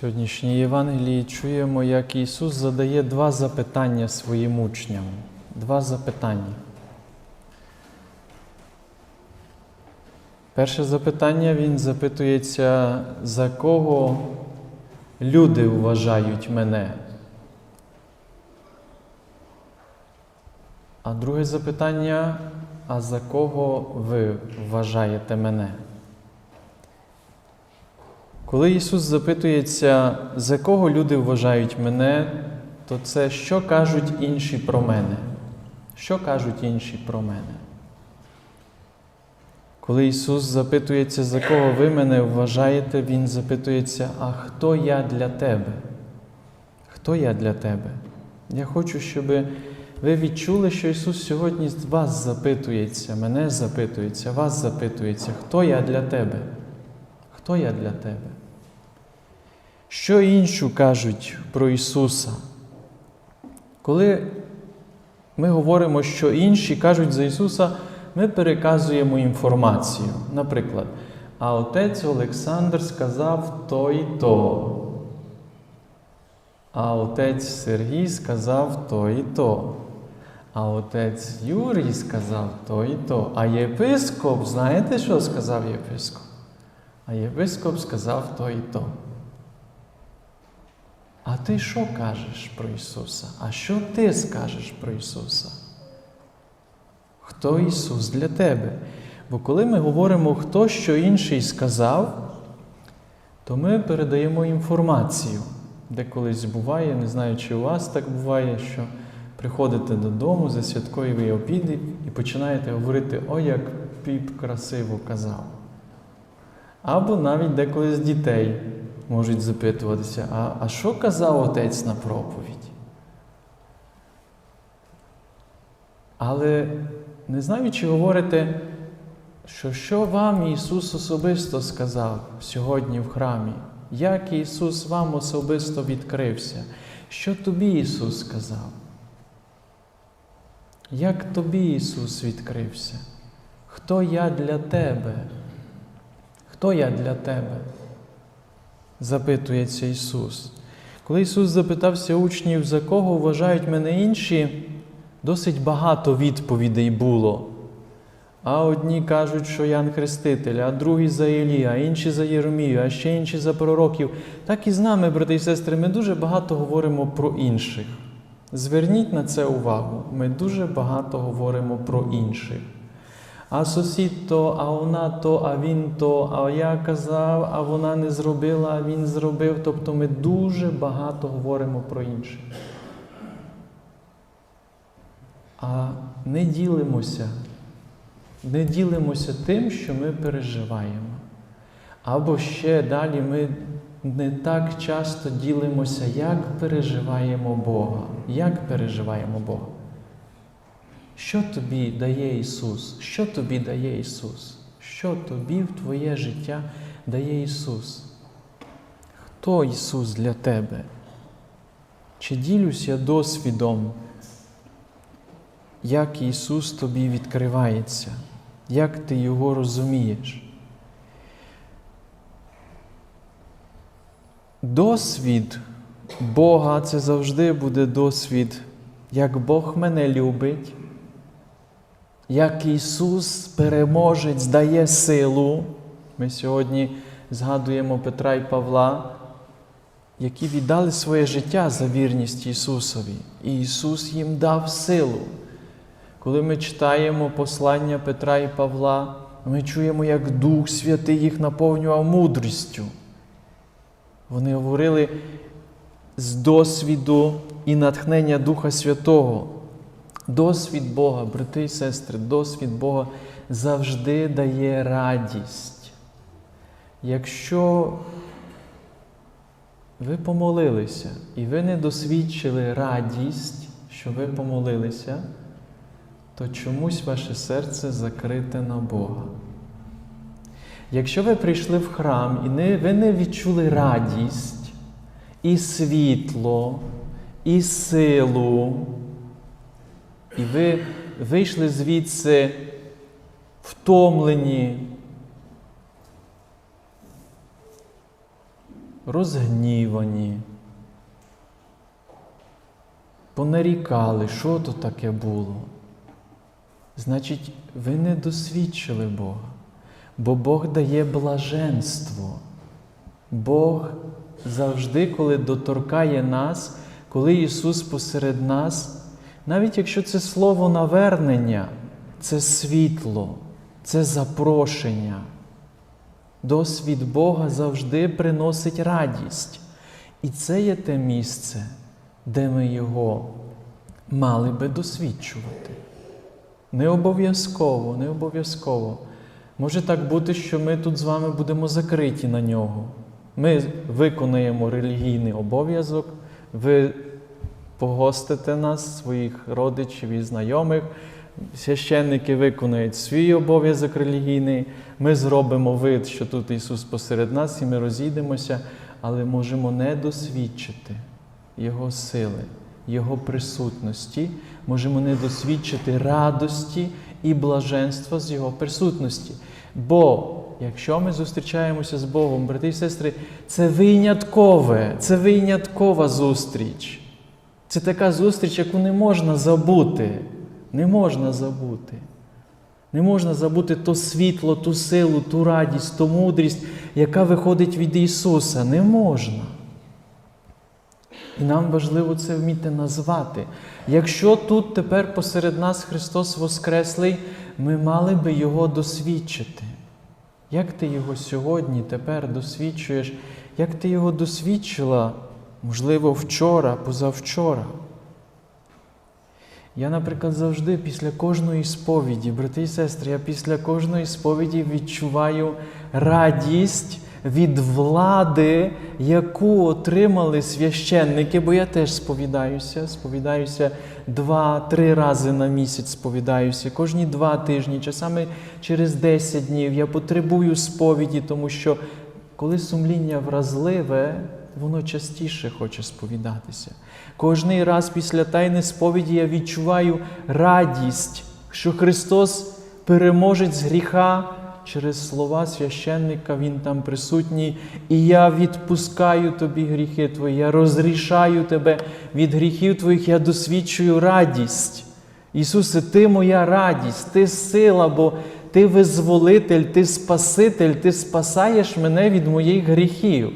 сьогоднішній Євангелії чуємо, як Ісус задає два запитання своїм учням. Два запитання. Перше запитання Він запитується, за кого люди вважають мене. А друге запитання, а за кого ви вважаєте мене? Коли Ісус запитується, за кого люди вважають мене, то це що кажуть інші про мене? Що кажуть інші про мене? Коли Ісус запитується, за кого ви мене вважаєте, Він запитується, а хто я для тебе? Хто я для тебе? Я хочу, щоб ви відчули, що Ісус сьогодні вас запитується, мене запитується, вас запитується, хто я для тебе? Хто я для тебе? Що інші кажуть про Ісуса? Коли ми говоримо, що інші кажуть за Ісуса, ми переказуємо інформацію. Наприклад, а отець Олександр сказав то і то. А отець Сергій сказав то і то. А отець Юрій сказав то і то. А єпископ, знаєте, що сказав єпископ? А єпископ сказав то і то. А ти що кажеш про Ісуса? А що ти скажеш про Ісуса? Хто Ісус для тебе? Бо коли ми говоримо, хто що інший сказав, то ми передаємо інформацію. Де колись буває, не знаю, чи у вас так буває, що приходите додому за святкові обіди і починаєте говорити, о, як піп красиво казав. Або навіть деколи з дітей можуть запитуватися, а, а що казав отець на проповідь? Але не знаю, чи говорите, що що вам Ісус особисто сказав сьогодні в храмі, як Ісус вам особисто відкрився, що тобі Ісус сказав? Як тобі Ісус відкрився? Хто я для тебе? Хто я для тебе? Запитується Ісус. Коли Ісус запитався учнів, за кого вважають мене інші, досить багато відповідей було. А одні кажуть, що Ян Хреститель, а другі за Ілія, а інші за Єремію, а ще інші за пророків. Так і з нами, брати і сестри, ми дуже багато говоримо про інших. Зверніть на це увагу. Ми дуже багато говоримо про інших. А сусід то, а вона то, а він то, а я казав, а вона не зробила, а він зробив. Тобто ми дуже багато говоримо про інших. А не ділимося, не ділимося тим, що ми переживаємо. Або ще далі ми не так часто ділимося, як переживаємо Бога. Як переживаємо Бога. Що тобі дає Ісус? Що тобі дає Ісус? Що тобі в твоє життя дає Ісус? Хто Ісус для тебе? Чи ділюся досвідом, як Ісус тобі відкривається, як ти Його розумієш? Досвід Бога це завжди буде досвід, як Бог мене любить як Ісус переможець дає силу. Ми сьогодні згадуємо Петра і Павла, які віддали своє життя за вірність Ісусові. І Ісус їм дав силу. Коли ми читаємо послання Петра і Павла, ми чуємо, як Дух Святий їх наповнював мудрістю. Вони говорили з досвіду і натхнення Духа Святого. Досвід Бога, брати і сестри, досвід Бога завжди дає радість. Якщо ви помолилися і ви не досвідчили радість, що ви помолилися, то чомусь ваше серце закрите на Бога. Якщо ви прийшли в храм і не, ви не відчули радість, і світло, і силу, і ви вийшли звідси втомлені. розгнівані, понарікали, що то таке було. Значить, ви не досвідчили Бога, бо Бог дає блаженство. Бог завжди, коли доторкає нас, коли Ісус посеред нас, навіть якщо це слово навернення, це світло, це запрошення. Досвід Бога завжди приносить радість. І це є те місце, де ми Його мали би досвідчувати. Не обов'язково, не обов'язково. Може так бути, що ми тут з вами будемо закриті на нього. Ми виконаємо релігійний обов'язок, ви погостите нас, своїх родичів і знайомих. Священники виконають свій обов'язок релігійний. Ми зробимо вид, що тут Ісус посеред нас, і ми розійдемося, але можемо не досвідчити Його сили, Його присутності, можемо не досвідчити радості і блаженства з Його присутності. Бо якщо ми зустрічаємося з Богом, брати і сестри, це виняткове, це виняткова зустріч. Це така зустріч, яку не можна забути. Не можна забути. Не можна забути то світло, ту силу, ту радість, ту мудрість, яка виходить від Ісуса. Не можна. І нам важливо це вміти назвати. Якщо тут тепер посеред нас Христос Воскреслий, ми мали би Його досвідчити. Як ти його сьогодні, тепер досвідчуєш, як ти його досвідчила, можливо, вчора, позавчора? Я, наприклад, завжди після кожної сповіді, брати і сестри, я після кожної сповіді відчуваю радість від влади, яку отримали священники, бо я теж сповідаюся, сповідаюся два-три рази на місяць сповідаюся, кожні два тижні, часами через 10 днів. Я потребую сповіді, тому що коли сумління вразливе, воно частіше хоче сповідатися. Кожний раз після тайни сповіді я відчуваю радість, що Христос переможець гріха через слова священника, Він там присутній, і я відпускаю тобі гріхи твої, я розрішаю тебе від гріхів твоїх, я досвідчую радість. Ісусе, Ти моя радість, Ти сила, бо Ти визволитель, Ти Спаситель, Ти спасаєш мене від моїх гріхів.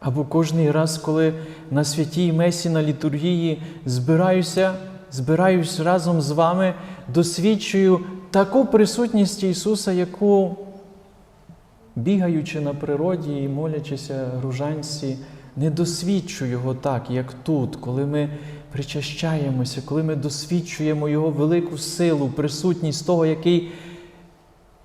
Або кожний раз, коли на святій месі на літургії збираюся, збираюсь разом з вами, досвідчую таку присутність Ісуса, яку, бігаючи на природі і молячися ружанці, не досвідчу Його так, як тут, коли ми причащаємося, коли ми досвідчуємо Його велику силу, присутність того, який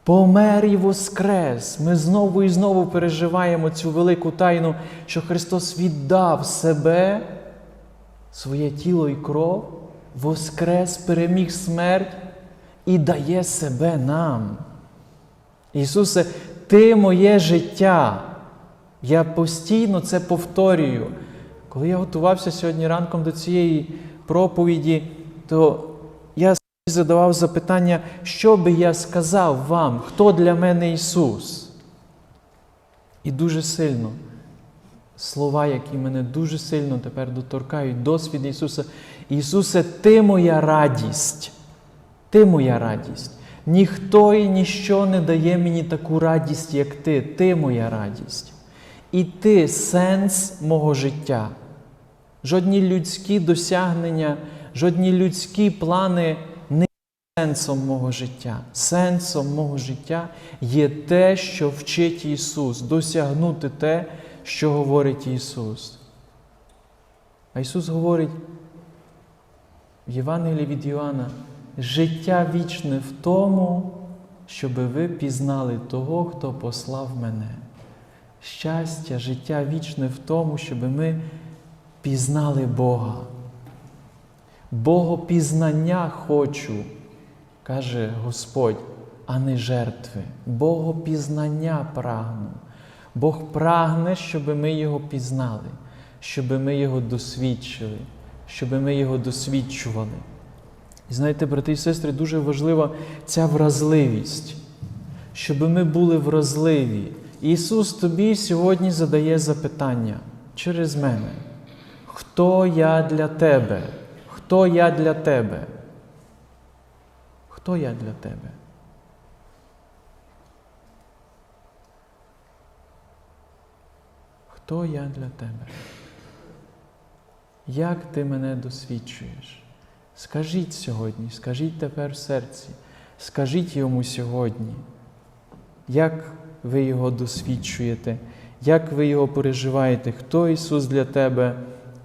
помер і воскрес. Ми знову і знову переживаємо цю велику тайну, що Христос віддав себе, своє тіло і кров, воскрес, переміг смерть і дає себе нам. Ісусе, Ти моє життя. Я постійно це повторюю. Коли я готувався сьогодні ранком до цієї проповіді, то задавав запитання, що би я сказав вам, хто для мене Ісус? І дуже сильно слова, які мене дуже сильно тепер доторкають, досвід Ісуса. Ісусе, Ти моя радість, Ти моя радість. Ніхто і ніщо не дає мені таку радість, як Ти, Ти моя радість. І Ти сенс мого життя. Жодні людські досягнення, жодні людські плани сенсом мого життя. Сенсом мого життя є те, що вчить Ісус, досягнути те, що говорить Ісус. А Ісус говорить в Євангелії від Іоанна, життя вічне в тому, щоб ви пізнали того, хто послав мене. Щастя, життя вічне в тому, щоб ми пізнали Бога. Богопізнання хочу, каже Господь, а не жертви. Богопізнання прагну. Бог прагне, щоб ми Його пізнали, щоб ми Його досвідчили, щоб ми Його досвідчували. І знаєте, брати і сестри, дуже важлива ця вразливість. щоб ми були вразливі. Ісус тобі сьогодні задає запитання через мене. Хто я для тебе? Хто я для тебе? Хто я для тебе? Хто я для тебе? Як ти мене досвідчуєш? Скажіть сьогодні, скажіть тепер в серці, скажіть йому сьогодні, як ви його досвідчуєте, як ви його переживаєте, хто Ісус для тебе.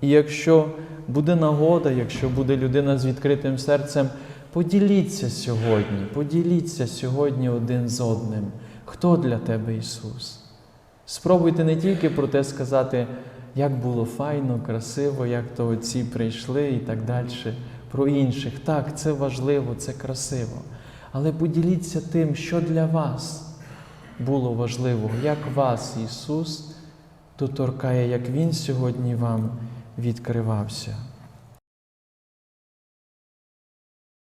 І якщо буде нагода, якщо буде людина з відкритим серцем, поділіться сьогодні, поділіться сьогодні один з одним. Хто для тебе Ісус? Спробуйте не тільки про те сказати, як було файно, красиво, як то отці прийшли і так далі, про інших. Так, це важливо, це красиво. Але поділіться тим, що для вас було важливо, як вас Ісус доторкає, як Він сьогодні вам відкривався.